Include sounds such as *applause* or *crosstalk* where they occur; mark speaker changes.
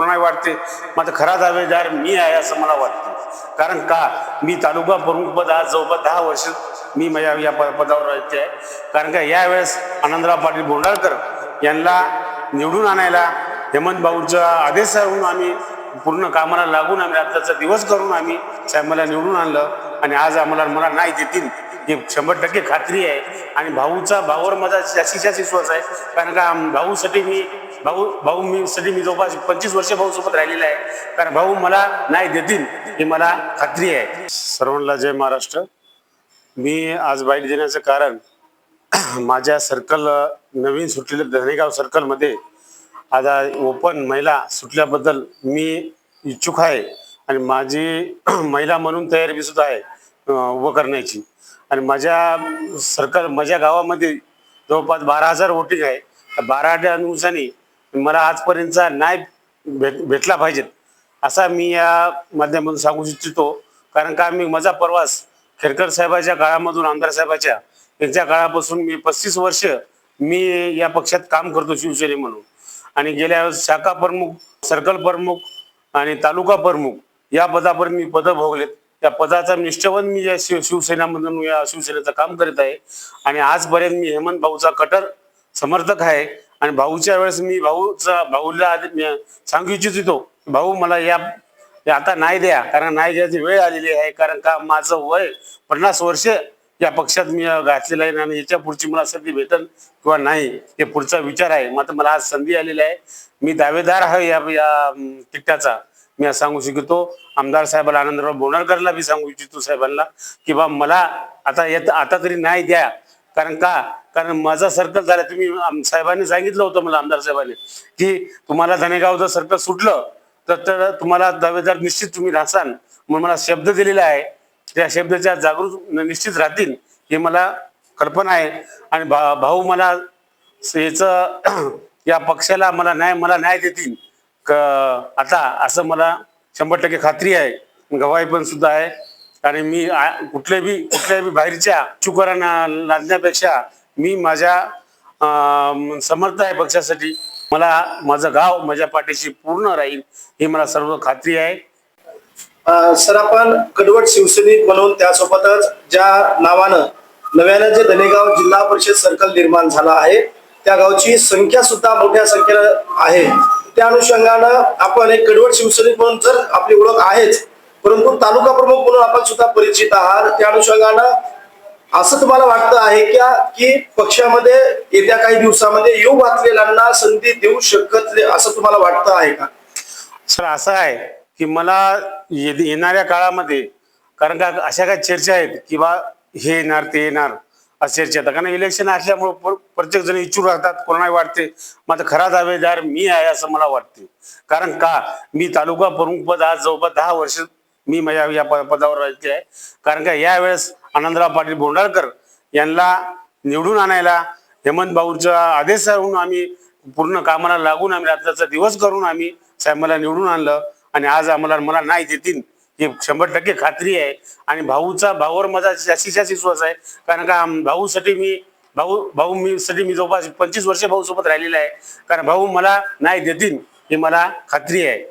Speaker 1: कोणाला वाटते. मात्र खरा दावेदार मी आहे असं मला वाटतं. कारण का? मी तालुका प्रमुख पद आज जवळपास दहा वर्ष मी माझ्या या पदावर राहायचे आहे. कारण का? यावेळेस आनंदराव पाटील बोंडाळकर यांना निवडून आणायला हेमंत भाऊचा आदेश म्हणून आम्ही पूर्ण कामाला लागून आम्ही आताचा दिवस करून आम्ही साहेबाला निवडून आणलं आणि आज आम्हाला मला नाही देतील. ही शंभर टक्के खात्री आहे. आणि भाऊचा भाऊवर माझा जास्तीत जास्त विश्वास आहे. कारण का भाऊसाठी मी भाऊ भाऊ मी साठी मी जवळपास पंचवीस वर्ष भाऊसोबत राहिलेला आहे. कारण भाऊ मला नाही देतील हे मला खात्री आहे. सर्वांना जय महाराष्ट्र. मी आज बाईट देण्याचं कारण *clears throat* माझ्या सर्कल नवीन सुटलेल्या धनेगाव सर्कलमध्ये आता ओपन महिला सुटल्याबद्दल मी इच्छुक आहे. आणि माझी *clears throat* महिला म्हणून तयारी बी सुद्धा आहे. उभं करण्याची. आणि माझ्या सर्कल माझ्या गावामध्ये जवळपास बारा हजार वोटिंग आहे. त्या बारा दिवसांनी मला आजपर्यंतचा न्याय भेट भेटला पाहिजेत असा मी या माध्यमातून सांगू इच्छितो. कारण का मी माझा प्रवास खेरकर साहेबाच्या काळामधून आमदार साहेबाच्या त्यांच्या काळापासून मी पस्तीस वर्ष मी या पक्षात काम करतो शिवसेने म्हणून. आणि गेल्या शाखा प्रमुख सर्कल प्रमुख आणि तालुका प्रमुख या पदापर्यंत मी पदं भोगलेत. त्या पदाचा निष्ठावंत मी या शिव शिवसेनामधून या शिवसेनेचं काम करीत आहे. आणि आजपर्यंत मी हेमंत भाऊचा कटर समर्थक आहे. आणि भाऊच्या वेळेस मी भाऊचा भाऊला सांगू इच्छितो. भाऊ मला या आता नाही द्या कारण नाही द्यायची वेळ आलेली आहे. कारण का माझं वय पन्नास वर्ष या पक्षात मी घातलेलं आहे. आणि याच्या पुढची मला संधी भेटल किंवा नाही हे पुढचा विचार आहे. मात्र मला आज संधी आलेली आहे. मी दावेदार आहे या या तिकटाचा. मी असं सांगू शकतो आमदार साहेबाला आनंदराव बोनारकरला मी सांगू इच्छितो साहेबांना की बा मला आता येत आता तरी नाही द्या. कारण का? कारण माझा सर्कल झाला तुम्ही साहेबांनी सांगितलं होतं मला आमदार साहेबांनी की तुम्हाला धनेगावचं जर सर्कल सुटलं तर तर तुम्हाला दावेदार निश्चित तुम्ही राहसान. म्हणून मला शब्द दिलेला आहे. त्या शब्दाच्या जागृत निश्चित राहतील हे मला कल्पना आहे. आणि भा भाऊ मला याचं या पक्षाला मला न्याय मला न्याय देतील. आता असं मला शंभर टक्के खात्री आहे. गवाही पण सुद्धा आहे. आणि मी आ- कुठल्या बी कुठल्या बी बाहेरच्या चुकारांना लादण्यापेक्षा मी माझ्या समर्थ आहे पक्षासाठी. मला माझं गाव माझ्या पाठीशी पूर्ण राहील ही मला सर्व खात्री आहे.
Speaker 2: सर आपण कडवट शिवसैनिक म्हणून त्यासोबतच ज्या नावानं नव्यानं जे धनेगाव जिल्हा परिषद सर्कल निर्माण झाला आहे त्या गावची संख्या सुद्धा मोठ्या संख्येनं आहे. त्या अनुषंगानं आपण एक कडवट शिवसैनिक म्हणून जर आपली ओळख आहेच परंतु तालुका प्रमुख म्हणून आपण सुद्धा परिचित आहात. त्या अनुषंगानं असं तुम्हाला वाटतं आहे का की पक्षामध्ये येत्या काही दिवसामध्ये येऊ घातलेल्यांना संधी देऊ शकत असं तुम्हाला वाटतं आहे का?
Speaker 1: सर असं आहे की मला ये- येणाऱ्या काळामध्ये कारण का अशा काही चर्चा आहेत की बा हे येणार ते येणार. अशा चर्चा येतात कारण इलेक्शन असल्यामुळे प्रत्येक जण इच्छुक राहतात कोणाला वाटते मात्र खरा दावेदार मी आहे असं मला वाटते. कारण का? मी तालुका प्रमुख पद आज जवळपास दहा वर्ष मी माझ्या या पदावर राहिले आहे. कारण का? यावेळेस आनंदराव पाटील बोंडाळकर यांना निवडून आणायला हेमंत भाऊचा आदेश आम्ही पूर्ण कामाला लागून आम्ही रात्रीचा दिवस करून आम्ही साहेब मला निवडून आणलं आणि आज आम्हाला मला नाही देतील. ही शंभर टक्के खात्री आहे. आणि भाऊचा भाऊवर माझा जास्तीत जास्त विश्वास आहे. कारण का भाऊसाठी मी भाऊ भाऊ मी साठी मी जवळपास पंचवीस वर्ष भाऊ सोबत राहिलेला आहे. कारण भाऊ मला नाही देतील ही मला खात्री आहे.